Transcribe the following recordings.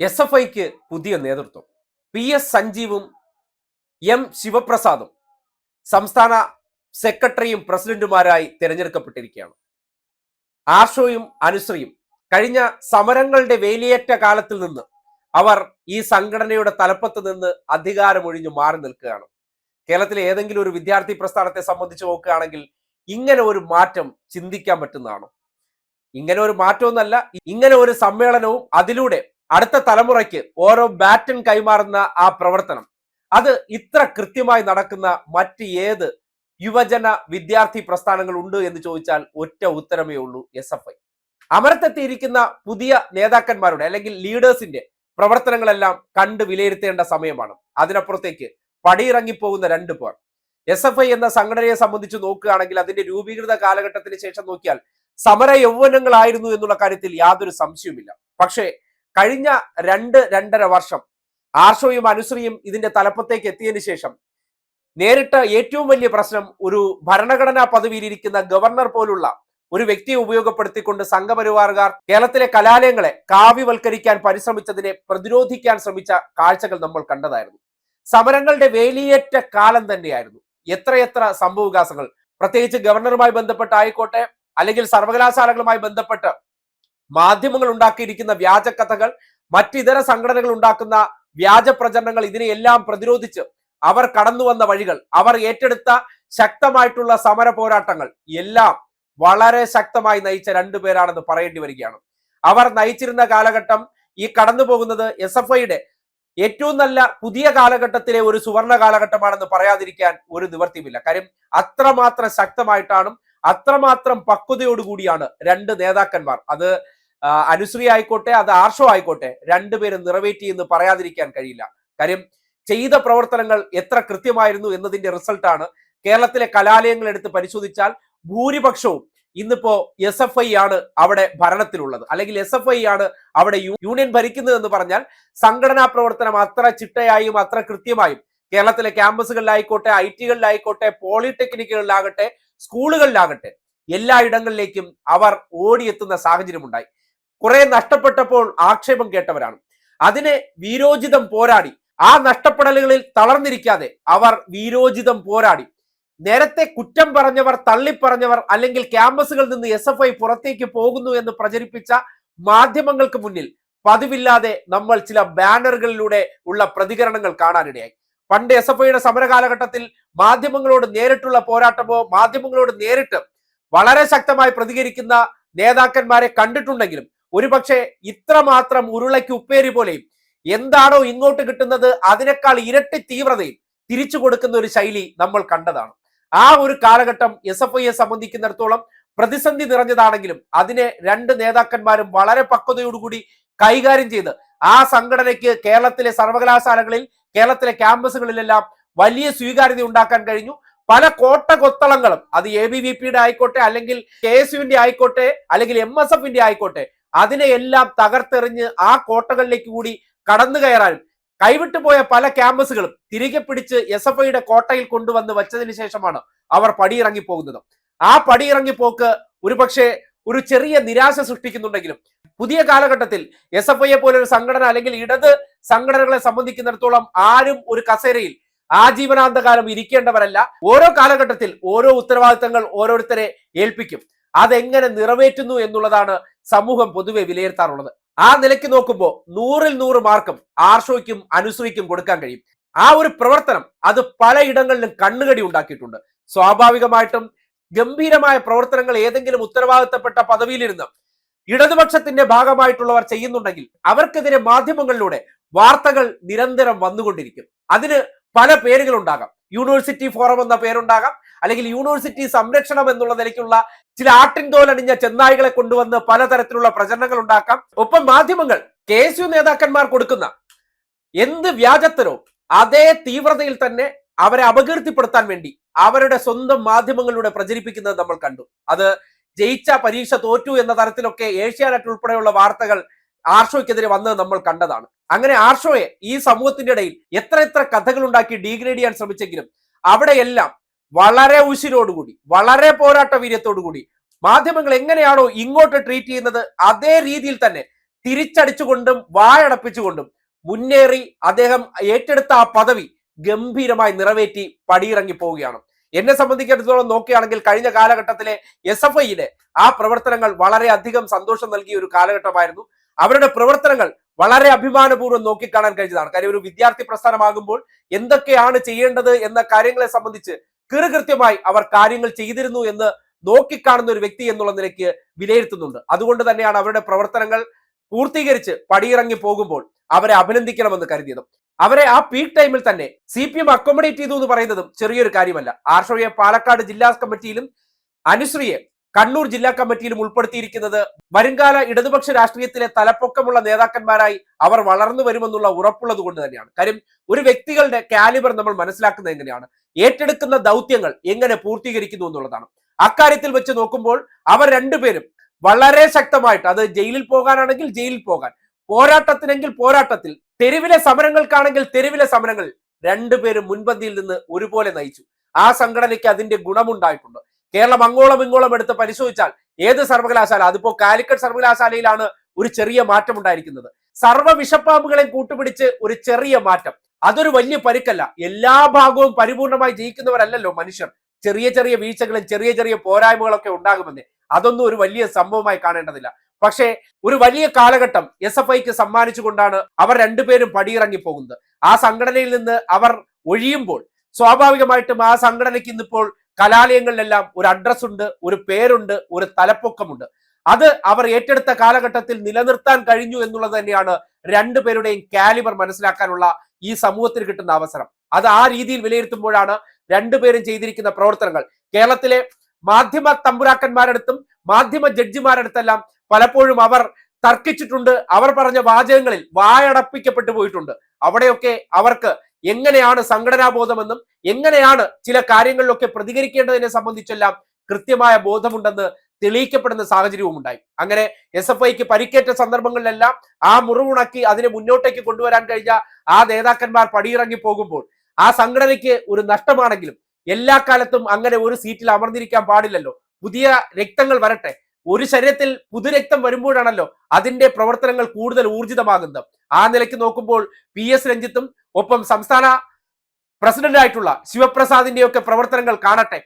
S F ഐക്ക് പുതിയ നേതൃത്വം. പി എസ് സഞ്ജീവും എം ശിവപ്രസാദും സംസ്ഥാന സെക്രട്ടറിയും പ്രസിഡന്റുമാരായി തിരഞ്ഞെടുക്കപ്പെട്ടിരിക്കുകയാണ്. ആഷോയും അനുശ്രീയും കഴിഞ്ഞ സമരങ്ങളുടെ വേലിയേറ്റ കാലത്തിൽ നിന്ന് അവർ ഈ സംഘടനയുടെ തലപ്പത്ത് നിന്ന് അധികാരമൊഴിഞ്ഞു മാറി നിൽക്കുകയാണ്. കേരളത്തിലെ ഏതെങ്കിലും ഒരു വിദ്യാർത്ഥി പ്രസ്ഥാനത്തെ സംബന്ധിച്ച് നോക്കുകയാണെങ്കിൽ ഇങ്ങനെ ഒരു മാറ്റം ചിന്തിക്കാൻ പറ്റുന്നതാണോ. ഇങ്ങനെ ഒരു മാറ്റമൊന്നല്ല ഇങ്ങനെ ഒരു സമ്മേളനവും അതിലൂടെ അടുത്ത തലമുറയ്ക്ക് ഓരോ ബാറ്റൺ കൈമാറുന്ന ആ പ്രവർത്തനം. അത് ഇത്ര കൃത്യമായി നടക്കുന്ന മറ്റ് ഏത് യുവജന വിദ്യാർത്ഥി പ്രസ്ഥാനങ്ങൾ ഉണ്ട് എന്ന് ചോദിച്ചാൽ ഒറ്റ ഉത്തരമേ ഉള്ളൂ എസ് എഫ് ഐ. അമരത്തെത്തിയിരിക്കുന്ന പുതിയ നേതാക്കന്മാരുടെ അല്ലെങ്കിൽ ലീഡേഴ്സിന്റെ പ്രവർത്തനങ്ങളെല്ലാം കണ്ട് വിലയിരുത്തേണ്ട സമയമാണ്. അതിനപ്പുറത്തേക്ക് പടിയിറങ്ങിപ്പോകുന്ന രണ്ടു പേർ. എസ് എഫ് ഐ എന്ന സംഘടനയെ സംബന്ധിച്ച് നോക്കുകയാണെങ്കിൽ അതിന്റെ രൂപീകൃത കാലഘട്ടത്തിന് ശേഷം നോക്കിയാൽ സമര യൗവനങ്ങളായിരുന്നു എന്നുള്ള കാര്യത്തിൽ യാതൊരു സംശയവുമില്ല. പക്ഷേ കഴിഞ്ഞ രണ്ട് രണ്ടര വർഷം ആർഷോയും അനുശ്രീയും ഇതിന്റെ തലപ്പത്തേക്ക് എത്തിയതിനു ശേഷം നേരിട്ട ഏറ്റവും വലിയ പ്രശ്നം ഒരു ഭരണഘടനാ പദവിയിലിരിക്കുന്ന ഗവർണർ പോലുള്ള ഒരു വ്യക്തിയെ ഉപയോഗപ്പെടുത്തിക്കൊണ്ട് സംഘപരിവാറുകാർ കേരളത്തിലെ കലാലയങ്ങളെ കാവ്യവൽക്കരിക്കാൻ പരിശ്രമിച്ചതിനെ പ്രതിരോധിക്കാൻ ശ്രമിച്ച കാഴ്ചകൾ നമ്മൾ കണ്ടതായിരുന്നു. സമരങ്ങളുടെ വേലിയേറ്റ കാലം തന്നെയായിരുന്നു. എത്രയെത്ര സംഭവവികാസങ്ങൾ. പ്രത്യേകിച്ച് ഗവർണറുമായി ബന്ധപ്പെട്ടായിക്കോട്ടെ അല്ലെങ്കിൽ സർവകലാശാലകളുമായി ബന്ധപ്പെട്ട് മാധ്യമങ്ങൾ ഉണ്ടാക്കിയിരിക്കുന്ന വ്യാജ കഥകൾ മറ്റിതര സംഘടനകൾ ഉണ്ടാക്കുന്ന വ്യാജ പ്രചരണങ്ങൾ ഇതിനെയെല്ലാം പ്രതിരോധിച്ച് അവർ കടന്നു വന്ന വഴികൾ അവർ ഏറ്റെടുത്ത ശക്തമായിട്ടുള്ള സമര പോരാട്ടങ്ങൾ എല്ലാം വളരെ ശക്തമായി നയിച്ച രണ്ടുപേരാണെന്ന് പറയേണ്ടി വരികയാണ്. അവർ നയിച്ചിരുന്ന കാലഘട്ടം ഈ കടന്നു പോകുന്നത് എസ് എഫ് ഐയുടെ ഏറ്റവും നല്ല പുതിയ കാലഘട്ടത്തിലെ ഒരു സുവർണ കാലഘട്ടമാണെന്ന് പറയാതിരിക്കാൻ ഒരു നിവർത്തിയുമില്ല. കാര്യം അത്രമാത്രം ശക്തമായിട്ടാണ് അത്രമാത്രം പക്വതയോടുകൂടിയാണ് രണ്ട് നേതാക്കന്മാർ. അത് അനുശ്രീ ആയിക്കോട്ടെ അത് ആർഷോ ആയിക്കോട്ടെ രണ്ടുപേരും നിറവേറ്റി എന്ന് പറയാതിരിക്കാൻ കഴിയില്ല. കാര്യം ചെയ്ത പ്രവർത്തനങ്ങൾ എത്ര കൃത്യമായിരുന്നു എന്നതിന്റെ റിസൾട്ടാണ് കേരളത്തിലെ കലാലയങ്ങൾ എടുത്ത് പരിശോധിച്ചാൽ ഭൂരിപക്ഷവും ഇന്നിപ്പോ എസ് എഫ് ഐ ആണ് അവിടെ ഭരണത്തിലുള്ളത്. അല്ലെങ്കിൽ എസ് എഫ് ഐ ആണ് അവിടെ യൂണിയൻ ഭരിക്കുന്നത് എന്ന് പറഞ്ഞാൽ സംഘടനാ പ്രവർത്തനം അത്ര ചിട്ടയായും അത്ര കൃത്യമായും കേരളത്തിലെ ക്യാമ്പസുകളിലായിക്കോട്ടെ ഐ ടികളിലായിക്കോട്ടെ പോളിടെക്നിക്കുകളിലാകട്ടെ സ്കൂളുകളിലാകട്ടെ എല്ലാ ഇടങ്ങളിലേക്കും അവർ ഓടിയെത്തുന്ന സാഹചര്യമുണ്ടായി. കുറെ നഷ്ടപ്പെട്ടപ്പോൾ ആക്ഷേപം കേട്ടവരാണ്. അതിനെ വീരോചിതം പോരാടി. ആ നഷ്ടപ്പെടലുകളിൽ തളർന്നിരിക്കാതെ അവർ വീരോചിതം പോരാടി. നേരത്തെ കുറ്റം പറഞ്ഞവർ തള്ളിപ്പറഞ്ഞവർ അല്ലെങ്കിൽ ക്യാമ്പസുകളിൽ നിന്ന് എസ് എഫ് ഐ പുറത്തേക്ക് പോകുന്നു എന്ന് പ്രചരിപ്പിച്ച മാധ്യമങ്ങൾക്ക് മുന്നിൽ പതിവില്ലാതെ നമ്മൾ ചില ബാനറുകളിലൂടെ ഉള്ള പ്രതികരണങ്ങൾ കാണാനിടയായി. പണ്ട് എസ് എഫ് ഐയുടെ സമരകാലഘട്ടത്തിൽ മാധ്യമങ്ങളോട് നേരിട്ടുള്ള പോരാട്ടമോ മാധ്യമങ്ങളോട് നേരിട്ട് വളരെ ശക്തമായി പ്രതികരിക്കുന്ന നേതാക്കന്മാരെ കണ്ടിട്ടുണ്ടെങ്കിലും ഒരുപക്ഷെ ഇത്രമാത്രം ഉരുളയ്ക്ക് ഉപ്പേരി പോലെയും എന്താണോ ഇങ്ങോട്ട് കിട്ടുന്നത് അതിനേക്കാൾ ഇരട്ടി തീവ്രതയും തിരിച്ചു കൊടുക്കുന്ന ഒരു ശൈലി നമ്മൾ കണ്ടതാണ്. ആ ഒരു കാലഘട്ടം എസ് എഫ് ഐയെ സംബന്ധിക്കുന്നിടത്തോളം പ്രതിസന്ധി നിറഞ്ഞതാണെങ്കിലും അതിനെ രണ്ട് നേതാക്കന്മാരും വളരെ പക്വതയോടുകൂടി കൈകാര്യം ചെയ്ത് ആ സംഘടനയ്ക്ക് കേരളത്തിലെ സർവകലാശാലകളിൽ കേരളത്തിലെ ക്യാമ്പസുകളിലെല്ലാം വലിയ സ്വീകാര്യത ഉണ്ടാക്കാൻ കഴിഞ്ഞു. പല കോട്ട കൊത്തളങ്ങളും അത് എ ബി വി പിയുടെ ആയിക്കോട്ടെ അല്ലെങ്കിൽ കെ എസ് യുവിന്റെ ആയിക്കോട്ടെ അല്ലെങ്കിൽ എം എസ് എഫിന്റെ ആയിക്കോട്ടെ അതിനെയെല്ലാം തകർത്തെറിഞ്ഞ് ആ കോട്ടകളിലേക്ക് കൂടി കടന്നു കയറാൻ കൈവിട്ടു പോയ പല ക്യാമ്പസുകളും തിരികെ പിടിച്ച് എസ് എഫ് ഐയുടെ കോട്ടയിൽ കൊണ്ടുവന്ന് വച്ചതിന് ശേഷമാണ് അവർ പടിയിറങ്ങി പോകുന്നത് ആ പടിയിറങ്ങിപ്പോക്ക് ഒരുപക്ഷെ ഒരു ചെറിയ നിരാശ സൃഷ്ടിക്കുന്നുണ്ടെങ്കിലും പുതിയ കാലഘട്ടത്തിൽ എസ് എഫ് ഐയെ പോലെ ഒരു സംഘടന അല്ലെങ്കിൽ ഇടത് സംഘടനകളെ സംബന്ധിക്കുന്നിടത്തോളം ആരും ഒരു കസേരയിൽ ആജീവനാന്തകാലം ഇരിക്കേണ്ടവരല്ല. ഓരോ കാലഘട്ടത്തിൽ ഓരോ ഉത്തരവാദിത്തങ്ങൾ ഓരോരുത്തരെ ഏൽപ്പിക്കും. അതെങ്ങനെ നിറവേറ്റുന്നു എന്നുള്ളതാണ് സമൂഹം പൊതുവെ വിലയിരുത്താറുള്ളത്. ആ നിലയ്ക്ക് നോക്കുമ്പോൾ നൂറിൽ നൂറ് മാർക്കും ആർഷോയ്ക്കും അനുശ്രീക്കും കൊടുക്കാൻ കഴിയും. ആ ഒരു പ്രവർത്തനം അത് പലയിടങ്ങളിലും കണ്ണുകടി ഉണ്ടാക്കിയിട്ടുണ്ട്. സ്വാഭാവികമായിട്ടും ഗംഭീരമായ പ്രവർത്തനങ്ങൾ ഏതെങ്കിലും ഉത്തരവാദിത്തപ്പെട്ട പദവിയിലിരുന്ന് ഇടതുപക്ഷത്തിന്റെ ഭാഗമായിട്ടുള്ളവർ ചെയ്യുന്നുണ്ടെങ്കിൽ അവർക്കെതിരെ മാധ്യമങ്ങളിലൂടെ വാർത്തകൾ നിരന്തരം വന്നുകൊണ്ടിരിക്കും. അതിന് പല പേരുകളുണ്ടാകാം. യൂണിവേഴ്സിറ്റി ഫോറം എന്ന പേരുണ്ടാകാം. അല്ലെങ്കിൽ യൂണിവേഴ്സിറ്റി സംരക്ഷണം എന്നുള്ള നിലയ്ക്കുള്ള ചില ആട്ടിൻതോലണിഞ്ഞ ചെന്നായികളെ കൊണ്ടുവന്ന് പലതരത്തിലുള്ള പ്രചരണങ്ങൾ ഉണ്ടാക്കാം. ഒപ്പം മാധ്യമങ്ങൾ കെ എസ് യു നേതാക്കന്മാർ കൊടുക്കുന്ന എന്ത് വ്യാജത്തരവും അതേ തീവ്രതയിൽ തന്നെ അവരെ അപകീർത്തിപ്പെടുത്താൻ വേണ്ടി അവരുടെ സ്വന്തം മാധ്യമങ്ങളിലൂടെ പ്രചരിപ്പിക്കുന്നത് നമ്മൾ കണ്ടു. അത് ജയിച്ച പരീക്ഷ തോറ്റു എന്ന തരത്തിലൊക്കെ ഏഷ്യാനെറ്റ് ഉൾപ്പെടെയുള്ള വാർത്തകൾ ആർഷോയ്ക്കെതിരെ വന്നത് നമ്മൾ കണ്ടതാണ്. അങ്ങനെ ആർഷോയെ ഈ സമൂഹത്തിന്റെ ഇടയിൽ എത്ര എത്ര കഥകൾ ഉണ്ടാക്കി ഡീഗ്രേഡ് ചെയ്യാൻ ശ്രമിച്ചെങ്കിലും അവിടെയെല്ലാം വളരെ ഉശിരോടുകൂടി വളരെ പോരാട്ട വീര്യത്തോടുകൂടി മാധ്യമങ്ങൾ എങ്ങനെയാണോ ഇങ്ങോട്ട് ട്രീറ്റ് ചെയ്യുന്നത് അതേ രീതിയിൽ തന്നെ തിരിച്ചടിച്ചുകൊണ്ടും വായടപ്പിച്ചുകൊണ്ടും മുന്നേറി അദ്ദേഹം ഏറ്റെടുത്ത ആ പദവി ഗംഭീരമായി നിറവേറ്റി പടിയിറങ്ങി പോവുകയാണ്. എന്നെ സംബന്ധിച്ചിടത്തോളം നോക്കുകയാണെങ്കിൽ കഴിഞ്ഞ കാലഘട്ടത്തിലെ എസ് എഫ് ഐയിലെ ആ പ്രവർത്തനങ്ങൾ വളരെയധികം സന്തോഷം നൽകിയ ഒരു കാലഘട്ടമായിരുന്നു. അവരുടെ പ്രവർത്തനങ്ങൾ വളരെ അഭിമാനപൂർവം നോക്കിക്കാണാൻ കഴിഞ്ഞതാണ്. കാര്യം ഒരു വിദ്യാർത്ഥി പ്രസ്ഥാനമാകുമ്പോൾ എന്തൊക്കെയാണ് ചെയ്യേണ്ടത് എന്ന കാര്യങ്ങളെ സംബന്ധിച്ച് കൃത്യമായി അവർ കാര്യങ്ങൾ ചെയ്തിരുന്നു എന്ന് നോക്കിക്കാണുന്ന ഒരു വ്യക്തി എന്നുള്ള നിലയ്ക്ക് വിലയിരുത്തുന്നുണ്ട്. അതുകൊണ്ട് തന്നെയാണ് അവരുടെ പ്രവർത്തനങ്ങൾ പൂർത്തീകരിച്ച് പടിയിറങ്ങി പോകുമ്പോൾ അവരെ അഭിനന്ദിക്കണമെന്ന് കരുതിയതും. അവരെ ആ പീക്ക് ടൈമിൽ തന്നെ സി പി എം അക്കോമഡേറ്റ് ചെയ്തു എന്ന് പറയുന്നതും ചെറിയൊരു കാര്യമല്ല. ആർഷോയെ പാലക്കാട് ജില്ലാ കമ്മിറ്റിയിലും അനുശ്രീയെ കണ്ണൂർ ജില്ലാ കമ്മിറ്റിയിലും ഉൾപ്പെടുത്തിയിരിക്കുന്നത് വരുംകാല ഇടതുപക്ഷ രാഷ്ട്രീയത്തിലെ തലപ്പൊക്കമുള്ള നേതാക്കന്മാരായി അവർ വളർന്നു വരുമെന്നുള്ള ഉറപ്പുള്ളത് കൊണ്ട് തന്നെയാണ്. കാര്യം ഒരു വ്യക്തികളുടെ കാലിബർ നമ്മൾ മനസ്സിലാക്കുന്നത് എങ്ങനെയാണ്? ഏറ്റെടുക്കുന്ന ദൗത്യങ്ങൾ എങ്ങനെ പൂർത്തീകരിക്കുന്നു എന്നുള്ളതാണ്. അക്കാര്യത്തിൽ വെച്ച് നോക്കുമ്പോൾ അവർ രണ്ടുപേരും വളരെ ശക്തമായിട്ട് അത് ജയിലിൽ പോകാനാണെങ്കിൽ ജയിലിൽ പോകാൻ പോരാട്ടത്തിനെങ്കിൽ പോരാട്ടത്തിൽ തെരുവിലെ സമരങ്ങൾക്കാണെങ്കിൽ തെരുവിലെ സമരങ്ങൾ രണ്ടുപേരും മുൻപന്തിയിൽ നിന്ന് ഒരുപോലെ നയിച്ചു. ആ സംഘടനയ്ക്ക് അതിന്റെ ഗുണമുണ്ടായിട്ടുണ്ട്. കേരളം അങ്ങോളം ഇങ്ങോളം എടുത്ത് പരിശോധിച്ചാൽ ഏത് സർവകലാശാല അതിപ്പോ കാലിക്കറ്റ് സർവകലാശാലയിലാണ് ഒരു ചെറിയ മാറ്റം ഉണ്ടായിരിക്കുന്നത്. സർവ വിഷപ്പാമ്പുകളെയും കൂട്ടുപിടിച്ച് ഒരു ചെറിയ മാറ്റം. അതൊരു വലിയ പരുക്കല്ല. എല്ലാ ഭാഗവും പരിപൂർണമായി ജയിക്കുന്നവരല്ലല്ലോ മനുഷ്യർ. ചെറിയ ചെറിയ വീഴ്ചകളും ചെറിയ ചെറിയ പോരായ്മകളൊക്കെ ഉണ്ടാകുമെന്നേ. അതൊന്നും ഒരു വലിയ സംഭവമായി കാണേണ്ടതില്ല. പക്ഷേ ഒരു വലിയ കാലഘട്ടം എസ് എഫ് ഐക്ക് സമ്മാനിച്ചുകൊണ്ടാണ് അവർ രണ്ടുപേരും പടിയിറങ്ങി പോകുന്നത് ആ സംഘടനയിൽ നിന്ന് അവർ ഒഴിയുമ്പോൾ സ്വാഭാവികമായിട്ടും ആ സംഘടനയ്ക്ക് ഇന്നിപ്പോൾ കലാലയങ്ങളിലെല്ലാം ഒരു അഡ്രസ് ഉണ്ട് ഒരു പേരുണ്ട് ഒരു തലപ്പൊക്കമുണ്ട്. അത് അവർ ഏറ്റെടുത്ത കാലഘട്ടത്തിൽ നിലനിർത്താൻ കഴിഞ്ഞു എന്നുള്ളത് തന്നെയാണ് രണ്ടുപേരുടെയും കാലിബർ മനസ്സിലാക്കാനുള്ള ഈ സമൂഹത്തിന് കിട്ടുന്ന അവസരം. അത് ആ രീതിയിൽ വിലയിരുത്തുമ്പോഴാണ് രണ്ടുപേരും ചെയ്തിരിക്കുന്ന പ്രവർത്തനങ്ങൾ. കേരളത്തിലെ മാധ്യമ തമ്പുരാക്കന്മാരടുത്തും മാധ്യമ ജഡ്ജിമാരടുത്തെല്ലാം പലപ്പോഴും അവർ തർക്കിച്ചിട്ടുണ്ട്. അവർ പറഞ്ഞ വാചകങ്ങളിൽ വായടപ്പിക്കപ്പെട്ടു പോയിട്ടുണ്ട്. അവിടെയൊക്കെ അവർക്ക് എങ്ങനെയാണ് സംഘടനാബോധമെന്നും എങ്ങനെയാണ് ചില കാര്യങ്ങളിലൊക്കെ പ്രതികരിക്കേണ്ടതിനെ സംബന്ധിച്ചെല്ലാം കൃത്യമായ ബോധമുണ്ടെന്ന് തെളിയിക്കപ്പെടുന്ന സാഹചര്യവും ഉണ്ടായി. അങ്ങനെ എസ് എഫ് ഐക്ക് പരിക്കേറ്റ സന്ദർഭങ്ങളിലെല്ലാം ആ മുറിവുണക്കി അതിനെ മുന്നോട്ടേക്ക് കൊണ്ടുവരാൻ കഴിഞ്ഞ ആ നേതാക്കന്മാർ പടിയിറങ്ങി പോകുമ്പോൾ ആ സംഘടനയ്ക്ക് ഒരു നഷ്ടമാണെങ്കിലും എല്ലാ കാലത്തും അങ്ങനെ ഒരു സീറ്റിൽ അമർന്നിരിക്കാൻ പാടില്ലല്ലോ. പുതിയ രക്തങ്ങൾ വരട്ടെ. ഒരു ശരീരത്തിൽ പുതുരക്തം വരുമ്പോഴാണല്ലോ അതിന്റെ പ്രവർത്തനങ്ങൾ കൂടുതൽ ഊർജിതമാകുന്നത്. ആ നിലയ്ക്ക് നോക്കുമ്പോൾ പി എസ് രഞ്ജിത്തും ഒപ്പം സംസ്ഥാന പ്രസിഡന്റ് ആയിട്ടുള്ള ശിവപ്രസാദിന്റെ ഒക്കെ പ്രവർത്തനങ്ങൾ കാണട്ടെ.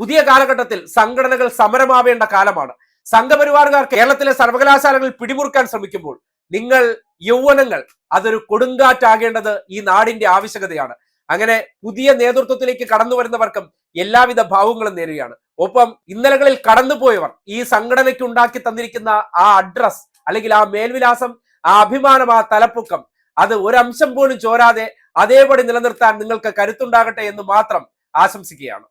പുതിയ കാലഘട്ടത്തിൽ സംഘടനകൾ സമരമാവേണ്ട കാലമാണ്. സംഘപരിവാറുകാർ കേരളത്തിലെ സർവകലാശാലകൾ പിടിമുറുക്കാൻ ശ്രമിക്കുമ്പോൾ നിങ്ങൾ യൗവനങ്ങൾ അതൊരു കൊടുങ്കാറ്റാകേണ്ടത് ഈ നാടിന്റെ ആവശ്യകതയാണ്. അങ്ങനെ പുതിയ നേതൃത്വത്തിലേക്ക് കടന്നു വരുന്നവർക്കും എല്ലാവിധ ഭാവങ്ങളും നേരുകയാണ്. ഒപ്പം ഇന്നലകളിൽ കടന്നുപോയവർ ഈ സംഘടനയ്ക്ക് ഉണ്ടാക്കി തന്നിരിക്കുന്ന ആ അഡ്രസ് അല്ലെങ്കിൽ ആ മേൽവിലാസം ആ അഭിമാനം ആ തലപ്പൊക്കം അത് ഒരംശം പോലും ചോരാതെ അതേപടി നിലനിർത്താൻ നിങ്ങൾക്ക് കരുത്തുണ്ടാകട്ടെ എന്ന് മാത്രം ആശംസിക്കുകയാണ്.